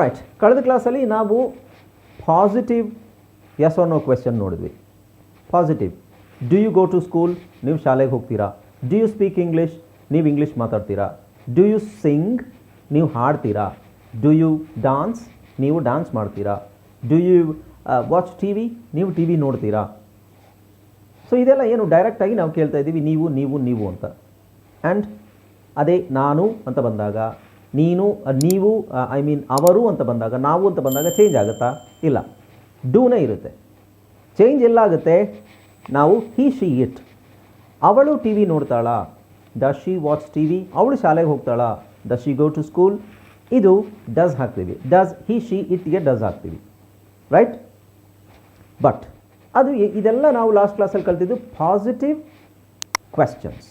Right ಕಳೆದ ಕ್ಲಾಸಲ್ಲಿ ನಾವು ಪಾಸಿಟಿವ್ ಎಸ್ ಅನ್ನೋ ಕ್ವೆಶನ್ ನೋಡಿದ್ವಿ. Positive do you go to school ನೀವು ಶಾಲೆಗೆ ಹೋಗ್ತೀರಾ? ಡು ಯು ಸ್ಪೀಕ್ ಇಂಗ್ಲೀಷ್ ನೀವು ಇಂಗ್ಲೀಷ್ ಮಾತಾಡ್ತೀರಾ? ಡು ಯು ಸಿಂಗ್ ನೀವು ಹಾಡ್ತೀರಾ? ಡು ಯು ಡಾನ್ಸ್ ನೀವು ಡಾನ್ಸ್ ಮಾಡ್ತೀರಾ? Do you watch T V ನೀವು ಟಿ ವಿ ನೋಡ್ತೀರಾ? ಸೊ ಇದೆಲ್ಲ ಏನು ಡೈರೆಕ್ಟಾಗಿ ನಾವು ಕೇಳ್ತಾ ಇದ್ದೀವಿ. ನೀವು ನೀವು ನೀವು ಅಂತ. ಆ್ಯಂಡ್ ಅದೇ ನಾನು ಅಂತ ಬಂದಾಗ ನೀನು ನೀವು ಐ ಮೀನ್ ಅವರು ಅಂತ ಬಂದಾಗ, ನಾವು ಅಂತ ಬಂದಾಗ ಚೇಂಜ್ ಆಗುತ್ತಾ? ಇಲ್ಲ. ಡೂನೇ ಇರುತ್ತೆ. ಚೇಂಜ್ ಎಲ್ಲಾಗುತ್ತೆ? ನಾವು ಹಿ ಶಿ ಇಟ್ ಅವಳು T V ನೋಡ್ತಾಳಾ? Does she watch T V ಅವಳು ಶಾಲೆಗೆ ಹೋಗ್ತಾಳ? Does she go to school ಇದು ಡಸ್ ಹಾಕ್ತೀವಿ. ಡಸ್ ಹಿ ಶಿ ಇಟ್ಗೆ ಡಸ್ ಹಾಕ್ತೀವಿ. ರೈಟ್ ಬಟ್ ಅದು ಇದೆಲ್ಲ ನಾವು ಲಾಸ್ಟ್ ಕ್ಲಾಸಲ್ಲಿ ಕಲ್ತಿದ್ದು ಪಾಸಿಟಿವ್ ಕ್ವೆಶ್ಚನ್ಸ್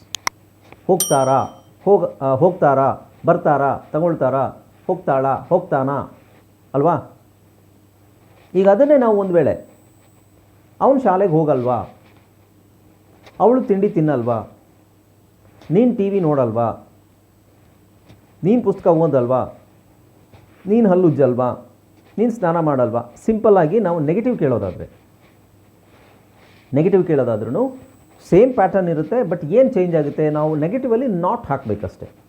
ಹೋಗ್ತಾರಾ? ಹೋಗ ಹೋಗ್ತಾರಾ? ಬರ್ತಾರಾ, ತಗೊಳ್ತಾರಾ, ಹೋಗ್ತಾಳಾ, ಹೋಗ್ತಾನಾ? ಅಲ್ವಾ? ಈಗ ಅದನ್ನೇ ನಾವು ಒಂದು ವೇಳೆ, ಅವನು ಶಾಲೆಗೆ ಹೋಗಲ್ವಾ? ಅವಳು ತಿಂಡಿ ತಿನ್ನಲ್ವಾ? ನೀನು ಟಿ ವಿ ನೋಡಲ್ವಾ? ನೀನು ಪುಸ್ತಕ ಓದಲ್ವಾ? ನೀನು ಹಲ್ಲುಜ್ಜಲ್ವಾ ನೀನು ಸ್ನಾನ ಮಾಡಲ್ವಾ? ಸಿಂಪಲ್ಲಾಗಿ ನಾವು ನೆಗೆಟಿವ್ ಕೇಳೋದಾದರೆ. ನೆಗೆಟಿವ್ ಕೇಳೋದಾದ್ರೂ ಸೇಮ್ ಪ್ಯಾಟರ್ನ್ ಇರುತ್ತೆ ಬಟ್ ಏನು ಚೇಂಜ್ ಆಗುತ್ತೆ? ನಾವು ನೆಗೆಟಿವಲ್ಲಿ ನಾಟ್ ಹಾಕಬೇಕಷ್ಟೆ.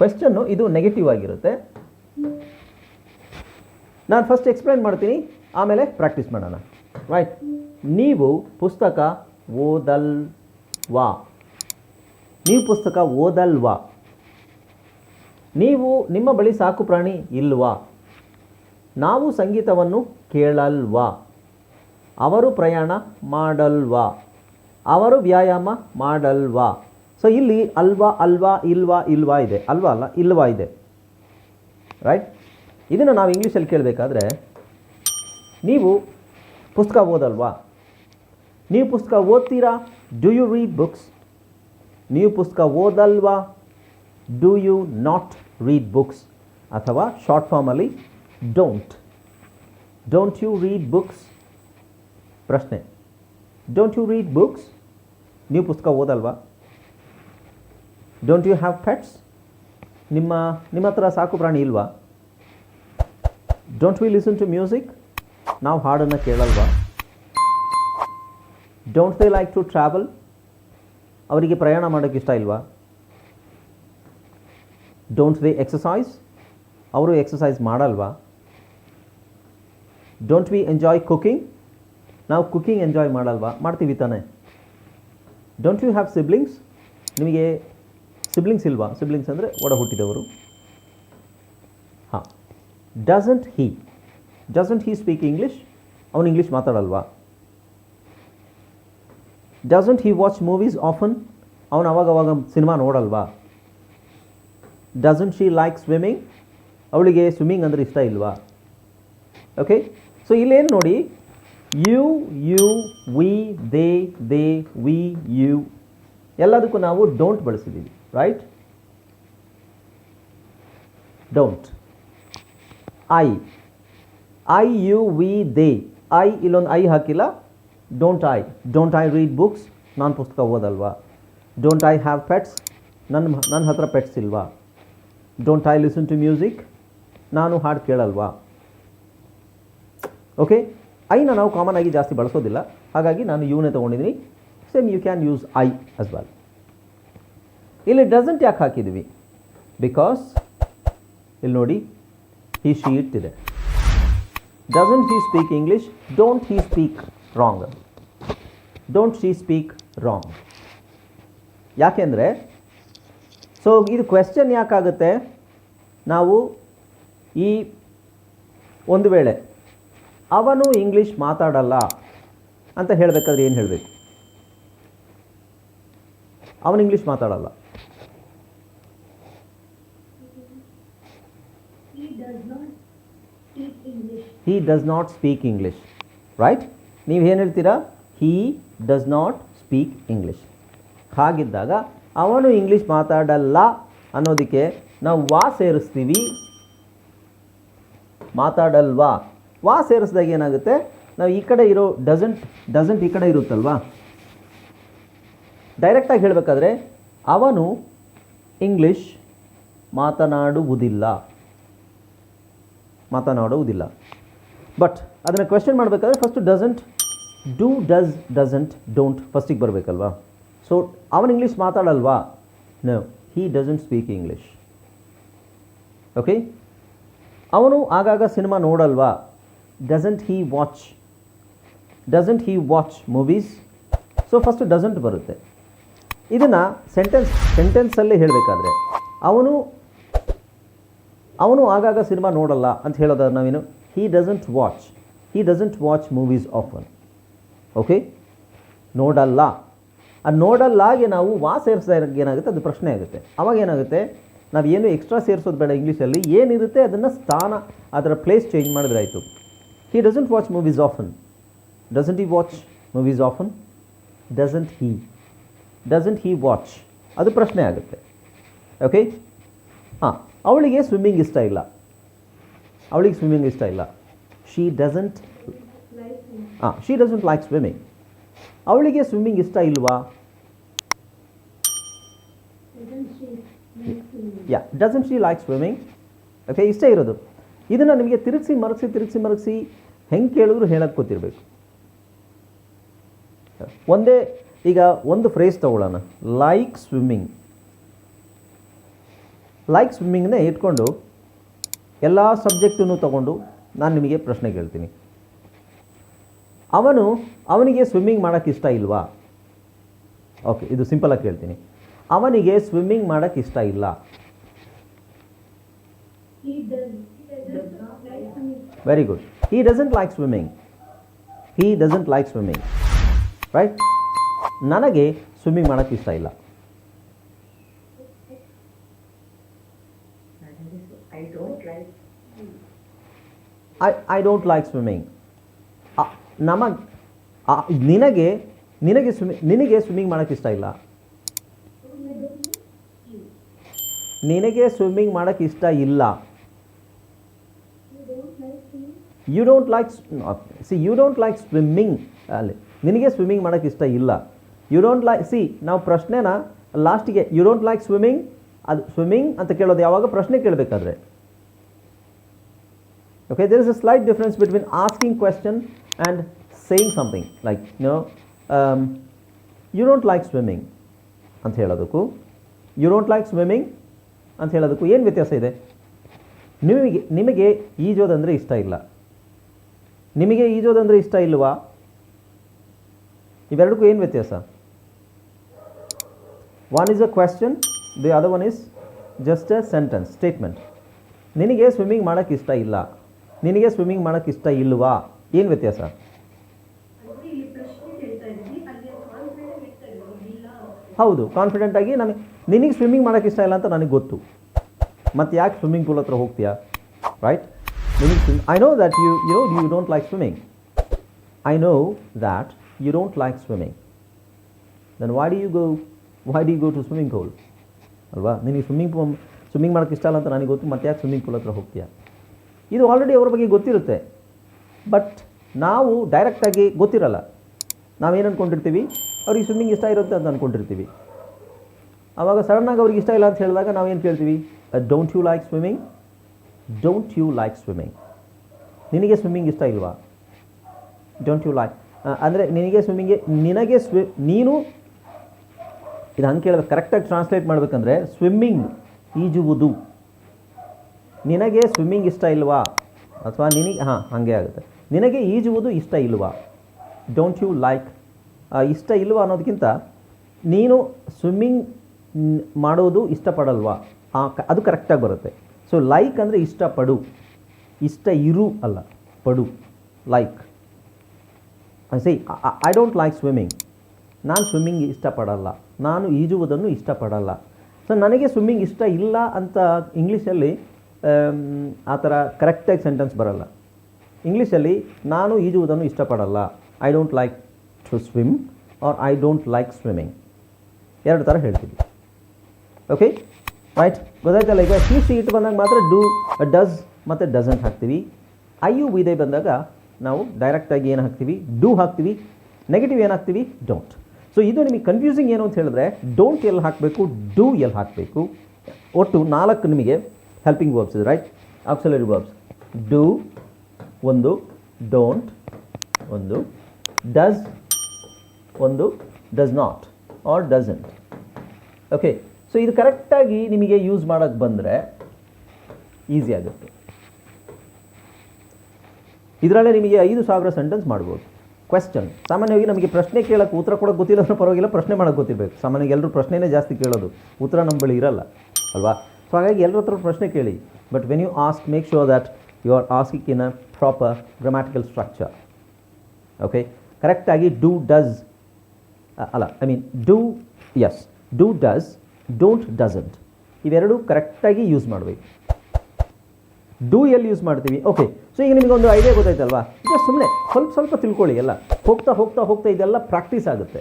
ಕ್ವೆಶ್ಚನ್ನು ಇದು ನೆಗೆಟಿವ್ ಆಗಿರುತ್ತೆ. ನಾನು ಫಸ್ಟ್ ಎಕ್ಸ್ಪ್ಲೈನ್ ಮಾಡ್ತೀನಿ, ಆಮೇಲೆ ಪ್ರಾಕ್ಟೀಸ್ ಮಾಡೋಣ. ರೈಟ್ ನೀವು ಪುಸ್ತಕ ಓದಲ್ವಾ? ನೀವು ಪುಸ್ತಕ ಓದಲ್ವಾ? ನೀವು ನಿಮ್ಮ ಬಳಿ ಸಾಕು ಪ್ರಾಣಿ ಇಲ್ವಾ? ನಾವು ಸಂಗೀತವನ್ನು ಕೇಳಲ್ವಾ? ಅವರು ಪ್ರಯಾಣ ಮಾಡಲ್ವಾ? ಅವರು ವ್ಯಾಯಾಮ ಮಾಡಲ್ವಾ? ಸೊ ಇಲ್ಲಿ ಅಲ್ವಾ ಅಲ್ವಾ, ಇಲ್ವಾ ಇಲ್ವಾ ಇದೆ. ಅಲ್ವಾ ಅಲ್ಲ, ಇಲ್ವಾ ಇದೆ. ರೈಟ್ ಇದನ್ನು ನಾವು ಇಂಗ್ಲೀಷಲ್ಲಿ ಕೇಳಬೇಕಾದ್ರೆ, ನೀವು ಪುಸ್ತಕ ಓದಲ್ವಾ? ನೀವು ಪುಸ್ತಕ ಓದ್ತೀರಾ? ಡು ಯು ರೀಡ್ ಬುಕ್ಸ್ ನೀವು ಪುಸ್ತಕ ಓದಲ್ವಾ? Do you not read books ಅಥವಾ ಶಾರ್ಟ್ ಫಾರ್ಮಲ್ಲಿ don't don't you read books ಪ್ರಶ್ನೆ. ಡೋಂಟ್ ಯು ರೀಡ್ ಬುಕ್ಸ್ ನೀವು ಪುಸ್ತಕ ಓದಲ್ವಾ? ಡೋಂಟ್ ಯು ಹ್ಯಾವ್ ಪೆಟ್ಸ್ ನಿಮ್ಮ ನಿಮ್ಮ ಹತ್ರ ಸಾಕು ಪ್ರಾಣಿ ಇಲ್ವಾ? Don't we listen to music ನಾವು ಹಾಡನ್ನು ಕೇಳಲ್ವಾ? Don't they like to travel ಅವರಿಗೆ ಪ್ರಯಾಣ ಮಾಡೋಕ್ಕೆ ಇಷ್ಟ ಇಲ್ವಾ? ಡೋಂಟ್ ದೇ ಎಕ್ಸಸೈಸ್ ಅವರು ಎಕ್ಸಸೈಸ್ ಮಾಡಲ್ವಾ? ಡೋಂಟ್ ವಿ ಎಂಜಾಯ್ ಕುಕಿಂಗ್ ನಾವು ಕುಕಿಂಗ್ ಎಂಜಾಯ್ ಮಾಡಲ್ವಾ? ಮಾಡ್ತೀವಿ ತಾನೆ. ಡೋಂಟ್ ಯು ಹ್ಯಾವ್ ಸಿಬ್ಲಿಂಗ್ಸ್ ನಿಮಗೆ ಸಿಬ್ಲಿಂಗ್ಸ್ ಇಲ್ವಾ? ಸಿಬ್ಲಿಂಗ್ಸ್ ಅಂದರೆ ಒಡ ಹುಟ್ಟಿದವರು. ಹಾಂ. Doesn't he doesn't he speak English ಅವನು English ಮಾತಾಡಲ್ವಾ? Doesn't he watch movies often ಅವನು ಅವಾಗವಾಗ ಸಿನಿಮಾ ನೋಡಲ್ವಾ? ಡಸಂಟ್ ಶಿ ಲೈಕ್ ಸ್ವಿಮ್ಮಿಂಗ್ ಅವಳಿಗೆ ಸ್ವಿಮ್ಮಿಂಗ್ ಅಂದರೆ ಇಷ್ಟ ಇಲ್ವಾ? ಓಕೆ ಸೊ ಇಲ್ಲೇನು ನೋಡಿ you you we they they we you ಎಲ್ಲದಕ್ಕೂ ನಾವು ಡೋಂಟ್ ಬಳಸಿದ್ದೀವಿ right don't I I you we they I ಇಲ್ಲೊಂದು ಐ ಹಾಕಿಲ್ಲ. Don't I don't I read books ನಾನು ಪುಸ್ತಕ ಓದಲ್ವಾ? ಡೋಂಟ್ ಐ ಹ್ಯಾವ್ ಪೆಟ್ಸ್ ನನ್ನ ನನ್ನ ಹತ್ರ ಪೆಟ್ಸ್ ಇಲ್ವಾ? Don't I listen to music ನಾನು ಹಾಡು ಕೇಳಲ್ವಾ? ಓಕೆ ಐನ ನಾವು ಕಾಮನ್ ಆಗಿ ಜಾಸ್ತಿ ಬಳಸೋದಿಲ್ಲ. ಹಾಗಾಗಿ ನಾನು ಯೂನೇ ತೊಗೊಂಡಿದ್ದೀನಿ. Same you can use I as well ಇಲ್ಲಿ ಡಸಂಟ್ ಯಾಕೆ ಹಾಕಿದ್ವಿ? ಬಿಕಾಸ್ ಇಲ್ಲಿ ನೋಡಿ ಹಿ ಶಿ ಇಟ್ಟಿದೆ doesn't he speak English don't he speak wrong don't she speak wrong ಯಾಕೆಂದರೆ ಸೊ ಇದು ಕ್ವೆಶ್ಚನ್ ಯಾಕಾಗುತ್ತೆ ನಾವು ಈ ಒಂದು ವೇಳೆ, ಅವನು ಇಂಗ್ಲೀಷ್ ಮಾತಾಡಲ್ಲ ಅಂತ ಹೇಳಬೇಕಾದ್ರೆ ಏನು ಹೇಳಬೇಕು? ಅವನು ಇಂಗ್ಲೀಷ್ ಮಾತಾಡಲ್ಲ. He does not speak English right ನೀವು ಏನು ಹೇಳ್ತೀರಾ? He does not speak English ಹಾಗಿದ್ದಾಗ ಅವನು ಇಂಗ್ಲೀಷ್ ಮಾತಾಡಲ್ಲ ಅನ್ನೋದಕ್ಕೆ ನಾವು ವಾ ಸೇರಿಸ್ತೀವಿ. ಮಾತಾಡಲ್ವಾ? ವಾ ಸೇರಿಸಿದಾಗ ಏನಾಗುತ್ತೆ? ನಾವು ಈ ಕಡೆ ಇರೋ ಡಸಂಟ್ ಡಸಂಟ್ ಈ ಕಡೆ ಇರುತ್ತಲ್ವಾ? ಡೈರೆಕ್ಟಾಗಿ ಹೇಳಬೇಕಾದ್ರೆ ಅವನು ಇಂಗ್ಲೀಷ್ ಮಾತನಾಡುವುದಿಲ್ಲ. ಮಾತನಾಡುವುದಿಲ್ಲ. ಬಟ್ ಅದನ್ನು ಕ್ವೆಶನ್ ಮಾಡಬೇಕಾದ್ರೆ first doesn't do does doesn't don't ಫಸ್ಟಿಗೆ ಬರಬೇಕಲ್ವಾ? ಸೊ ಅವನು English ಮಾತಾಡಲ್ವಾ? No he doesn't speak English okay ಅವನು ಆಗಾಗ cinema ನೋಡಲ್ವಾ? Doesn't he watch doesn't he watch movies so first doesn't ಬರುತ್ತೆ. ಇದನ್ನು ಸೆಂಟೆನ್ಸ್ ಸೆಂಟೆನ್ಸಲ್ಲೇ ಹೇಳಬೇಕಾದ್ರೆ ಅವನು ಅವನು ಆಗಾಗ ಸಿನಿಮಾ ನೋಡಲ್ಲ ಅಂತ ಹೇಳೋದಾದ್ರೆ ನಾವೇನು? He doesn't watch he doesn't watch movies often okay ನೋಡಲ್ಲ. ಆ ನೋಡಲ್ಲಾಗೆ ನಾವು ವಾ ಸೇರಿಸಿದಾಗ ಏನಾಗುತ್ತೆ? ಅದು ಪ್ರಶ್ನೆ ಆಗುತ್ತೆ. ಅವಾಗ ಏನಾಗುತ್ತೆ? ನಾವು ಏನು ಎಕ್ಸ್ಟ್ರಾ ಸೇರಿಸೋದು ಬೇಡ ಇಂಗ್ಲೀಷಲ್ಲಿ ಏನಿರುತ್ತೆ ಅದನ್ನು ಸ್ಥಾನ ಅದರ ಪ್ಲೇಸ್ ಚೇಂಜ್ ಮಾಡಿದ್ರೆ ಆಯಿತು. He doesn't watch movies often doesn't he watch movies often doesn't he doesn't he watch ಅದು ಪ್ರಶ್ನೆ ಆಗುತ್ತೆ. ಓಕೆ ಹಾಂ. ಅವಳಿಗೆ ಸ್ವಿಮ್ಮಿಂಗ್ ಇಷ್ಟ ಇಲ್ಲ. ಅವಳಿಗೆ ಸ್ವಿಮ್ಮಿಂಗ್ ಇಷ್ಟ ಇಲ್ಲ. She doesn't. ಹಾಂ ಶೀ ಡಸಂಟ್ ಲೈಕ್ ಸ್ವಿಮ್ಮಿಂಗ್ ಅವಳಿಗೆ ಸ್ವಿಮ್ಮಿಂಗ್ ಇಷ್ಟ ಇಲ್ವಾ? Yeah doesn't she like swimming okay ಇಷ್ಟೇ ಇರೋದು. ಇದನ್ನು ನಿಮಗೆ ತಿರುಗಿಸಿ, ಮರಗಿಸಿ ತಿರುಗಿಸಿ, ಮರಗಿಸಿ ಹೆಂಗೆ ಕೇಳಿದ್ರು ಹೇಳಕ್ಕೆ ಗೊತ್ತಿರಬೇಕು ಒಂದೇ, ಈಗ ಒಂದು ಫ್ರೇಸ್ ತಗೊಳ್ಳೋಣ. ಲೈಕ್ ಸ್ವಿಮ್ಮಿಂಗ್ ಲೈಕ್ ಸ್ವಿಮ್ಮಿಂಗ್ನೇ ಇಟ್ಕೊಂಡು ಎಲ್ಲ ಸಬ್ಜೆಕ್ಟನ್ನು ತಗೊಂಡು ನಾನು ನಿಮಗೆ ಪ್ರಶ್ನೆ ಕೇಳ್ತೀನಿ. ಅವನು ಅವನಿಗೆ ಸ್ವಿಮ್ಮಿಂಗ್ ಮಾಡೋಕ್ಕೆ ಇಷ್ಟ ಇಲ್ವಾ? ಓಕೆ ಇದು ಸಿಂಪಲಾಗಿ ಕೇಳ್ತೀನಿ. ಅವನಿಗೆ ಸ್ವಿಮ್ಮಿಂಗ್ ಮಾಡೋಕ್ಕೆ ಇಷ್ಟ ಇಲ್ಲ. Very good he doesn't like swimming he doesn't like swimming right ನನಗೆ ಸ್ವಿಮ್ಮಿಂಗ್ ಮಾಡೋಕ್ಕೆ ಇಷ್ಟ ಇಲ್ಲ I don't like I I don't like swimming ನಮಗೆ ನಿನಗೆ ನಿನಗೆ ಸ್ವಿಮ್ಮಿಂಗ್ ನಿನಗೆ ಸ್ವಿಮ್ಮಿಂಗ್ ಮಾಡೋಕ್ಕೆ ಇಷ್ಟ ಇಲ್ಲ. ನಿನಗೆ ಸ್ವಿಮ್ಮಿಂಗ್ ಮಾಡೋಕ್ಕೆ ಇಷ್ಟ ಇಲ್ಲ. You don't like see you don't like swimming ಅಲ್ಲಿ, ನಿನಗೆ ಸ್ವಿಮ್ಮಿಂಗ್ ಮಾಡೋಕ್ಕೆ ಇಷ್ಟ ಇಲ್ಲ. ಯು ಡೋಂಟ್ ಲೈಕ್ ಸಿ ನಾವು ಪ್ರಶ್ನೆನ ಲಾಸ್ಟಿಗೆ ಯು ಡೋಂಟ್ ಲೈಕ್ ಸ್ವಿಮ್ಮಿಂಗ್ ಅದು ಸ್ವಿಮ್ಮಿಂಗ್ ಅಂತ ಕೇಳೋದು ಯಾವಾಗ ಪ್ರಶ್ನೆ ಕೇಳಬೇಕಾದ್ರೆ. Okay a slight difference between asking question and saying something. Like you know um, you don't like swimming ಅಂತ ಹೇಳೋದಕ್ಕೂ. ಯು ಡೋಂಟ್ ಲೈಕ್ ಸ್ವಿಮ್ಮಿಂಗ್ ಅಂತ ಹೇಳೋದಕ್ಕೂ ಏನು ವ್ಯತ್ಯಾಸ ಇದೆ? ನಿಮಗೆ ನಿಮಗೆ ಈಜೋದಂದರೆ ಇಷ್ಟ ಇಲ್ಲ. ನಿಮಗೆ ಈಜೋದಂದರೆ ಇಷ್ಟ ಇಲ್ವಾ? ಇವೆರಡಕ್ಕೂ ಏನು ವ್ಯತ್ಯಾಸ? One is a question the other one is just a sentence statement ನಿನಗೆ ಸ್ವಿಮ್ಮಿಂಗ್ ಮಾಡೋಕ್ಕೆ ಇಷ್ಟ ಇಲ್ಲ. ನಿನಗೆ ಸ್ವಿಮ್ಮಿಂಗ್ ಮಾಡೋಕ್ಕೆ ಇಷ್ಟ ಇಲ್ವಾ? ಏನು ವ್ಯತ್ಯಾಸ? ಹೌದು ಕಾನ್ಫಿಡೆಂಟಾಗಿ ನನಗೆ ನಿನಗೆ ಸ್ವಿಮ್ಮಿಂಗ್ ಮಾಡೋಕ್ಕೆ ಇಷ್ಟ ಇಲ್ಲ ಅಂತ ನನಗೆ ಗೊತ್ತು. ಮತ್ತು ಯಾಕೆ ಸ್ವಿಮ್ಮಿಂಗ್ ಪೂಲ್ ಹತ್ರ ಹೋಗ್ತೀಯಾ? ರೈಟ್ ನಿನಗೆ swim I know that you you know you don't like swimming I know that you don't like swimming then why did you go why did you go to swimming pool ಅಲ್ವಾ? ನಿನಗೆ swimming pool swimming ಮಾಡೋಕ್ಕೆ ಇಷ್ಟ ಇಲ್ಲ ಅಂತ ನನಗೆ ಗೊತ್ತು. ಮತ್ತೆ ಯಾಕೆ ಸ್ವಿಮ್ಮಿಂಗ್ ಪೂಲ್ ಹತ್ರ ಹೋಗ್ತೀಯಾ? ಇದು ಆಲ್ರೆಡಿ ಅವ್ರ ಬಗ್ಗೆ ಗೊತ್ತಿರುತ್ತೆ. ಬಟ್ ನಾವು ಡೈರೆಕ್ಟಾಗಿ ಗೊತ್ತಿರಲ್ಲ. ನಾವೇನು ಅಂದ್ಕೊಂಡಿರ್ತೀವಿ ಅವ್ರಿಗೆ ಸ್ವಿಮ್ಮಿಂಗ್ ಇಷ್ಟ ಇರುತ್ತೆ ಅಂತ ಅಂದ್ಕೊಂಡಿರ್ತೀವಿ ಆವಾಗ ಸಡನ್ನಾಗಿ ಅವ್ರಿಗೆ ಇಷ್ಟ ಇಲ್ಲ ಅಂತ ಹೇಳಿದಾಗ ನಾವೇನು ಕೇಳ್ತೀವಿ? Don't you like swimming don't you like swimming ನಿನಗೆ ಸ್ವಿಮ್ಮಿಂಗ್ ಇಷ್ಟ ಇಲ್ವಾ? ಡೋಂಟ್ ಯು ಲೈಕ್ ಅಂದರೆ ನಿನಗೆ ಸ್ವಿಮ್ಮಿಂಗ್ಗೆ ನಿನಗೆ ಸ್ವಿ ನೀನು, ಇದು ಹಂಗೆ ಕೇಳಿದ್ರೆ ಕರೆಕ್ಟಾಗಿ ಟ್ರಾನ್ಸ್ಲೇಟ್ ಮಾಡಬೇಕಂದ್ರೆ ಸ್ವಿಮ್ಮಿಂಗ್ ಈಜುವುದು. ನಿನಗೆ ಸ್ವಿಮ್ಮಿಂಗ್ ಇಷ್ಟ ಇಲ್ವಾ? ಅಥವಾ ನಿನಗೆ, ಹಾಂ, ಹಾಗೆ ಆಗುತ್ತೆ. ನಿನಗೆ ಈಜುವುದು ಇಷ್ಟ ಇಲ್ವಾ? ಡೋಂಟ್ ಯು ಲೈಕ್ ಇಷ್ಟ ಇಲ್ವಾ ಅನ್ನೋದಕ್ಕಿಂತ ನೀನು ಸ್ವಿಮ್ಮಿಂಗ್ ಮಾಡೋದು ಇಷ್ಟಪಡಲ್ವಾ? ಆ ಅದು ಕರೆಕ್ಟಾಗಿ ಬರುತ್ತೆ. ಸೊ ಲೈಕ್ ಅಂದರೆ ಇಷ್ಟಪಡು. ಇಷ್ಟ ಇರು ಅಲ್ಲ, ಪಡು. Like see I don't like swimming ನಾನು ಸ್ವಿಮ್ಮಿಂಗ್ ಇಷ್ಟಪಡಲ್ಲ. ನಾನು ಈಜುವುದನ್ನು ಇಷ್ಟಪಡಲ್ಲ. ಸೊ ನನಗೆ ಸ್ವಿಮ್ಮಿಂಗ್ ಇಷ್ಟ ಇಲ್ಲ ಅಂತ ಇಂಗ್ಲೀಷಲ್ಲಿ ಆ ಥರ ಕರೆಕ್ಟಾಗಿ ಸೆಂಟೆನ್ಸ್ ಬರಲ್ಲ. ಇಂಗ್ಲೀಷಲ್ಲಿ ನಾನು ಈಜುವುದನ್ನು ಇಷ್ಟಪಡಲ್ಲ. I don't like to swim or I don't like swimming ಎರಡು ಥರ ಹೇಳ್ತೀವಿ. ಓಕೆ ರೈಟ್ ಗೊತ್ತಾಯ್ತಲ್ಲ ಈಗ ಸಿ ಸಿ ಇಟ್ಟು ಬಂದಾಗ ಮಾತ್ರ ಡೂ ಡಸ್ ಮತ್ತು ಡಸಂಟ್ ಹಾಕ್ತೀವಿ. ಐ ಯು ವಿದೆ ಬಂದಾಗ ನಾವು ಡೈರೆಕ್ಟಾಗಿ ಏನು ಹಾಕ್ತೀವಿ? ಡೂ ಹಾಕ್ತೀವಿ. ನೆಗೆಟಿವ್ ಏನು ಹಾಕ್ತೀವಿ? ಡೋಂಟ್ ಸೊ ಇದು ನಿಮಗೆ ಕನ್ಫ್ಯೂಸಿಂಗ್ ಏನು ಅಂತ ಹೇಳಿದ್ರೆ ಡೋಂಟ್ ಎಲ್ಲಿ ಹಾಕಬೇಕು? ಡೂ ಎಲ್ಲಿ ಹಾಕಬೇಕು? ಒಟ್ಟು ನಾಲ್ಕು ನಿಮಗೆ ಹೆಲ್ಪಿಂಗ್ ವರ್ಬ್ಸ್ ಇದೆ ರೈಟ್ ಆಕ್ಸಲರಿ ವರ್ಬ್ಸ್ ಡೂ ಒಂದು. ಡೋಂಟ್ ಒಂದು. ಡಸ್ ಒಂದು. Does not or doesn't okay so ಇದು ಕರೆಕ್ಟಾಗಿ ನಿಮಗೆ ಯೂಸ್ ಮಾಡೋಕ್ಕೆ ಬಂದರೆ ಈಸಿ ಆಗುತ್ತೆ. ಇದರಲ್ಲೇ ನಿಮಗೆ ಐದು ಸಾವಿರ ಸೆಂಟೆನ್ಸ್ ಮಾಡ್ಬೋದು. ಕ್ವೆಶ್ಚನ್ ಸಾಮಾನ್ಯವಾಗಿ ನಮಗೆ ಪ್ರಶ್ನೆ ಕೇಳೋಕ್ಕೆ ಉತ್ತರ ಕೊಡೋಕೆ ಗೊತ್ತಿಲ್ಲ ಪರವಾಗಿಲ್ಲ, ಪ್ರಶ್ನೆ ಮಾಡೋಕ್ಕೆ ಗೊತ್ತಿರಬೇಕು. ಸಾಮಾನ್ಯವಾಗಿ ಎಲ್ಲರೂ ಪ್ರಶ್ನೆನೇ ಜಾಸ್ತಿ ಕೇಳೋದು. ಉತ್ತರ ನಮ್ಮ ಬಳಿ ಇರಲ್ಲ, ಅಲ್ವಾ? ಸೊ ಹಾಗಾಗಿ ಎಲ್ಲರ ಹತ್ರ ಪ್ರಶ್ನೆ ಕೇಳಿ. But when you ask make sure that you are asking in a proper grammatical structure okay ಕರೆಕ್ಟಾಗಿ ಡೂ ಡಸ್ ಅಲ್ಲ I mean do yes do does don't doesn't ಇವೆರಡೂ ಕರೆಕ್ಟಾಗಿ ಯೂಸ್ ಮಾಡಬೇಕು. ಡೂ ಎಲ್ಲಿ ಯೂಸ್ ಮಾಡ್ತೀವಿ? ಓಕೆ ಸೊ ಈಗ ನಿಮಗೊಂದು idea ಗೊತ್ತಾಯ್ತಲ್ವಾ? ಈಗ ಸುಮ್ಮನೆ ಸ್ವಲ್ಪ ಸ್ವಲ್ಪ ತಿಳ್ಕೊಳ್ಳಿ ಎಲ್ಲ. ಹೋಗ್ತಾ ಹೋಗ್ತಾ ಹೋಗ್ತಾ ಇದೆಲ್ಲ ಪ್ರಾಕ್ಟೀಸ್ ಆಗುತ್ತೆ.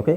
ಓಕೆ